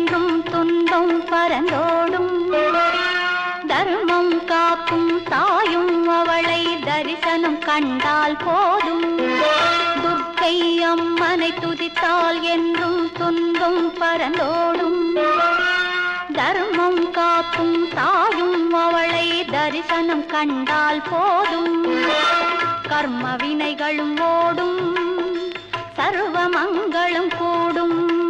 அம்மனை என்றும் துன்பம் பரந்தோடும். தர்மம் காக்கும் தாயும் அவளை தரிசனம் கண்டால் போதும். துர்க்கை அம்மனை துதித்தால் என்றும் துன்பம் பரந்தோடும். தர்மம் காக்கும் தாயும் அவளை தரிசனம் கண்டால் போதும். கர்ம வினைகளும் ஓடும் சர்வமங்களும் கூடும்.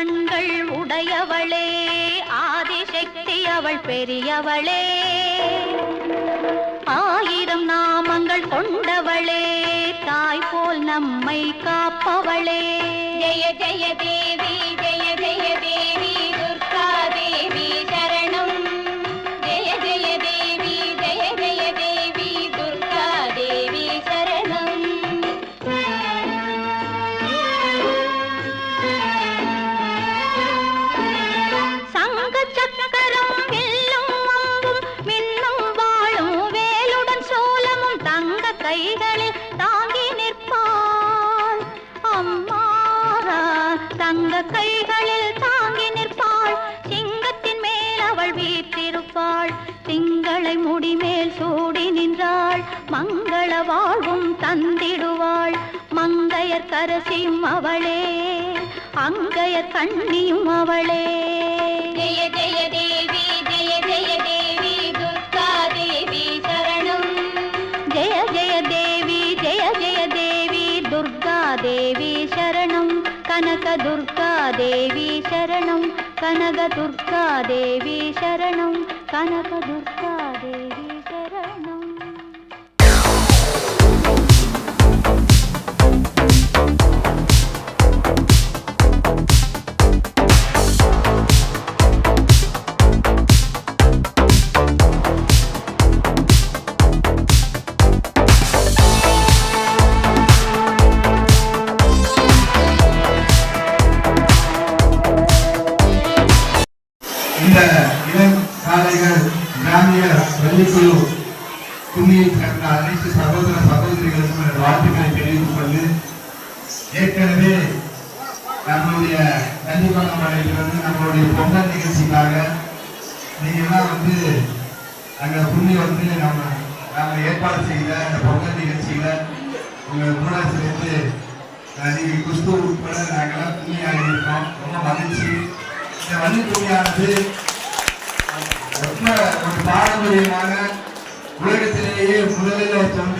கண்கள் உடையவளே ஆதிசக்தி அவள் பெரியவளே. ஆயிரம் நாமங்கள் கொண்டவளே தாய் போல் நம்மை காப்பவளே. ஜெய ஜெய தேவி வீற்றிருப்பாள் திங்களை முடிமேல் சூடி நின்றாள். மங்கள வாழ்வும் தந்திடுவாள். மங்கையர் கரசியும் அவளே. அங்கையர் கண்ணியும் அவளே. ஜெய ஜெய தேவி ஜெய ஜெய தேவி துர்கா தேவி சரணம். ஜெய ஜெய தேவி ஜெய ஜெய தேவி துர்கா தேவி சரணம். கனக துர்கா தேவி சரணம். கனக துர்கா தேவி சரணம். கனக துர்கா வெள்ளிக்குழு துணியை சேர்ந்த அனைத்து சகோதர சகோதரிகளுக்கும் எனது வாழ்த்துக்களை தெரிவித்துக் கொண்டு ஏற்கனவே நம்மளுடைய கன்னிமங்கமலையில் வந்து நம்மளுடைய பொங்கல் நிகழ்ச்சிக்காக நீங்கள்லாம் வந்து அங்க புண்ணி வந்து நம்ம நாங்கள் ஏற்பாடு செய்த அந்த பொங்கல் நிகழ்ச்சியில் உங்க கூட சேர்ந்து நீங்கள் குஸ்து உட்பட நாங்கெல்லாம் புண்ணி இருக்கோம். ரொம்ப மகிழ்ச்சி. இந்த வள்ளி துணியானது ரொம்ப ஒரு பாரம்பரியமான உலகத்திலேயே முதலில் தோன்றி